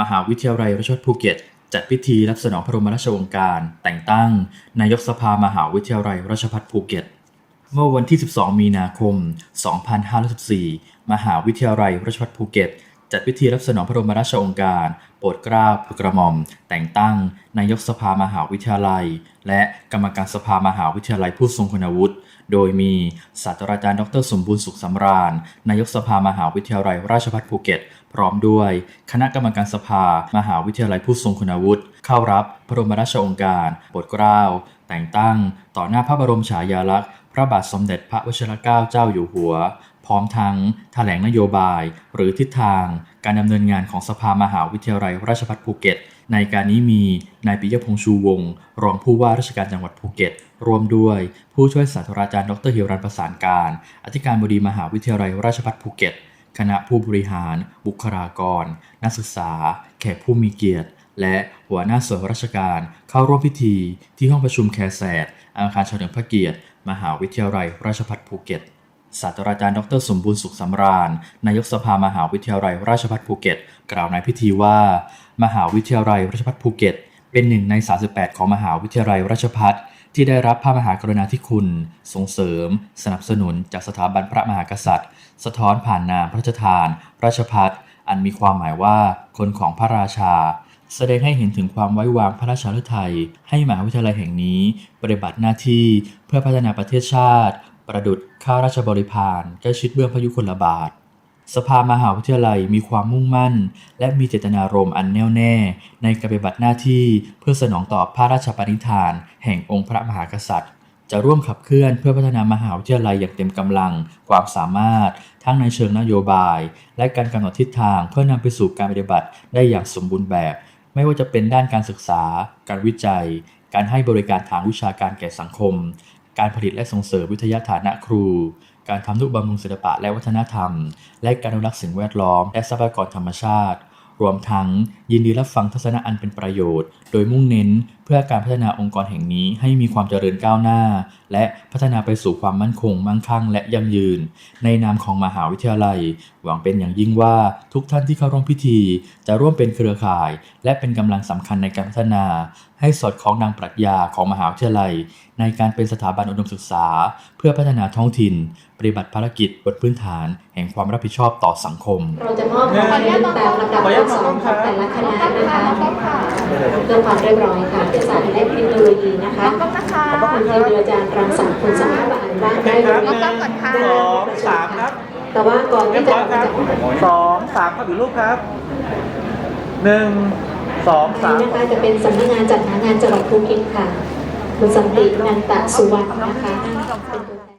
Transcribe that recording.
มหาวิทยาลัยราชภัฏภูเก็ต จัดพิธีรับสนองพระบรมราชโองการ แต่งตั้ง นายกสภามหาวิทยาลัยราชภัฏภูเก็ต เมื่อวันที่ 12 มีนาคม 2514 มหาวิทยาลัยราชภัฏภูเก็ต จัดพิธีรับสนองพระบรมราชโองการ โปรดเกล้าโปรดกระหม่อม แต่งตั้ง นายกสภามหาวิทยาลัย และกรรมการสภามหาวิทยาลัยผู้ทรงคุณวุฒิ โดยมีศาสตราจารย์ดรสมบูรณ์สุขสำราญ นายกสภามหาวิทยาลัยราชภัฏภูเก็ต พร้อมด้วย คณะกรรมการสภามหาวิทยาลัยผู้ทรงคุณวุฒิเข้ารับพระบรมราชโองการ โปรดเกล้าแต่งตั้ง ต่อหน้าพระบรมฉายาลักษณ์พระบาทสมเด็จพระวชิรเกล้าเจ้าอยู่หัว พร้อมทั้งแถลงนโยบาย หรือทิศทาง การดำเนินงานของสภามหาวิทยาลัยราชภัฏภูเก็ต ในการนี้มีนายปิยพงษ์ชูวงศ์รองผู้ว่าราชการจังหวัดภูเก็ตร่วมด้วยผู้ช่วยศาสตราจารย์ดรเฮียรันประสานการ อธิการบดีมหาวิทยาลัยราชภัฏภูเก็ต คณะผู้บริหาร บุคลากร นักศึกษา แขกผู้มีเกียรติ และหัวหน้าส่วนราชการเข้าร่วมพิธีที่ห้องประชุมแคร์แสดอาคารเฉลิมพระเกียรติ มหาวิทยาลัยราชภัฏภูเก็ต ศาสตราจารย์ดรสมบูรณ์สุขสำราญ นายกสภามหาวิทยาลัยราชภัฏภูเก็ต กล่าวในพิธีว่า มหาวิทยาลัยราชภัฏภูเก็ต เป็นหนึ่งใน 38 ของมหาวิทยาลัยราชภัฏที่ได้รับพระมหากรุณาธิคุณ ส่งเสริม สนับสนุนจากสถาบันพระมหากษัตริย์ สะท้อนผ่านนามพระราชทาน ราชพัฒอันมีความหมายว่าคนของพระราชา แสดงให้เห็นถึงความไว้วางพระราชาฤทัยให้มหาวิทยาลัยแห่งนี้ ปฏิบัติหน้าที่เพื่อพัฒนาประเทศชาติ ประดุจข้าราชบริพารใกล้ชิดเบื้องพระยุคลบาท สภามหาวิทยาลัยมีความมุ่งมั่น และมีเจตนารมณ์อันแน่วแน่ ในการปฏิบัติหน้าที่เพื่อสนองตอบพระราชปณิธาน แห่งองค์พระมหากษัตริย์ จะร่วมขับเคลื่อนเพื่อพัฒนามหาวิทยาลัยอย่างเต็มกำลัง ความสามารถ ทั้งในเชิงนโยบาย และการกำหนดทิศทางเพื่อนำไปสู่การปฏิบัติได้อย่างสมบูรณ์แบบ ไม่ว่าจะเป็นด้านการศึกษา การวิจัยการให้บริการทางวิชาการแก่สังคม การผลิตและส่งเสริมวิทยาฐานะครู การทำนุบำรุงศิลปะและวัฒนธรรม และการอนุรักษ์สิ่งแวดล้อม และทรัพยากรธรรมชาติ รวมทั้งยินดีรับฟังทัศนะอันเป็นประโยชน์ โดยมุ่งเน้น พื่อการพัฒนาองค์กรแห่งนี้ให้มีความเจริญก้าวหน้า และพัฒนาไปสู่ความมั่นคง มั่งคั่ง และยั่งยืน ในนามของมหาวิทยาลัย หวังเป็นอย่างยิ่งว่าทุกท่านที่เข้าร่วมพิธี จะร่วมเป็นเครือข่าย และเป็นกำลังสำคัญในการพัฒนา ให้สอดคล้องดังปรัชญาของมหาวิทยาลัย ในการเป็นสถาบันอุดมศึกษา เพื่อพัฒนาท้องถิ่น ปฏิบัติภารกิจบนพื้นฐาน แห่งความรับผิดชอบต่อสังคม เราจะมอบรางวัลตามลำดับสองของแต่ละคณะนะคะ เพื่อความเรียบร้อยค่ะวิทยาศาสตร์และเทคโนโลยีนะคะขอบคุณนะคะขอบคุณทีมอาจารย์รังสรรค์คุณสมบัติว่างได้เลยขอบคุณค่ะได้สเลยองสามครับแต่ว่าก่อนเรียที่บจะร้อยออกคมารับจากสองสามครับอีกรูปครับหนึ่งสองอันสามนี้นะคะจะเป็นสำนักงานจัดหางานจังหวัดภูเก็ตค่ะคุณสันตินันตะสุวรรณนะคะเป็นตัว